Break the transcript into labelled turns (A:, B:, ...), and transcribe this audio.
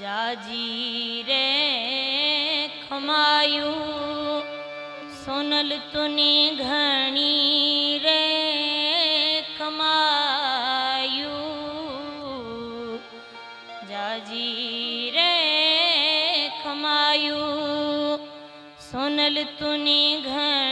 A: ਜਾ ਜੀ ਰੇ ਖਮਾਯੂ ਸੁਨਲ ਤੁਨੀ ਘਣੀ ਰੇ ਖਮਾਯੂ ਜਾ ਜੀ ਰੇ ਖਮਾਯੂ ਸੁਨਲ ਤੁਨੀ ਘਣੀ